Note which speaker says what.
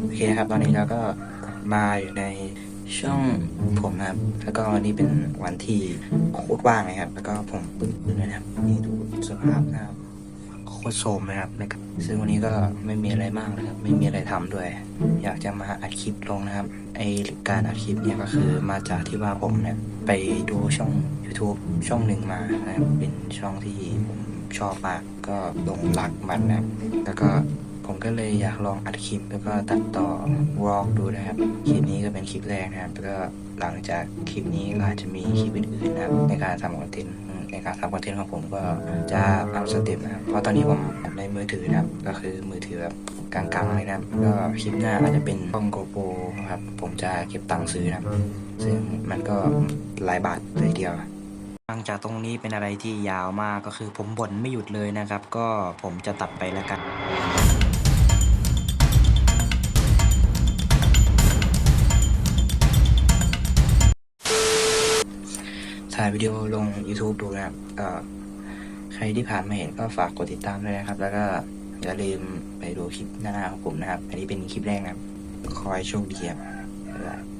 Speaker 1: โอเคครับ ตอนนี้เราก็มาอยู่ในช่องผมนะครับ แล้วก็วันนี้เป็นวันที่โคตรว่างเลยครับ แล้วก็ผมเพิ่งเลยนะครับ นี่ดูสภาพนะครับโคตรโทรมนะครับนะครับ ซึ่งวันนี้ก็ไม่มีอะไรมากนะครับ ไม่มีอะไรทำด้วย อยากจะมาอัดคลิปลงนะครับ ไอการอัดคลิปเนี่ยก็คือมาจากที่ว่าผมเนี่ยไปดูช่อง YouTube ช่องหนึ่งมานะครับ เป็นช่องที่ผมชอบมาก ก็ลงรักมันนะครับ แล้วก็ ผมก็เลยอยากลองอัดคลิปแล้วก็ตัดต่อวอล์กดูนะครับ คลิปนี้ก็เป็นคลิปแรกนะครับ แล้วก็หลังจากคลิปนี้ก็อาจจะมีคลิปอื่นๆนะครับ ในการทำคอนเทนต์ในการทำคอนเทนต์ของผมก็จะอัพสเต็ปนะครับ เพราะตอนนี้ผมในมือถือนะครับ ก็คือมือถือแบบกลางๆเลยนะครับ ก็คลิปหน้าอาจจะเป็นกล้องโกโปรครับ ผมจะเก็บตังค์ซื้อนะครับ ซึ่งมันก็หลายบาทเลยเดียว หลังจากตรงนี้เป็นอะไรที่ยาวมากก็คือผมบ่นไม่หยุดเลยนะครับ ก็ผมจะตัดไปแล้วกันถ่ายวิดีโอลง YouTube ดูนะครับก็ใครที่ผ่านมาเห็นก็ฝากกดติดตามด้วยนะครับ แล้วก็อย่าลืมไปดูคลิปหน้าๆของผมนะครับ อันนี้เป็นคลิปแรกนะครับ คอยโชคดีครับ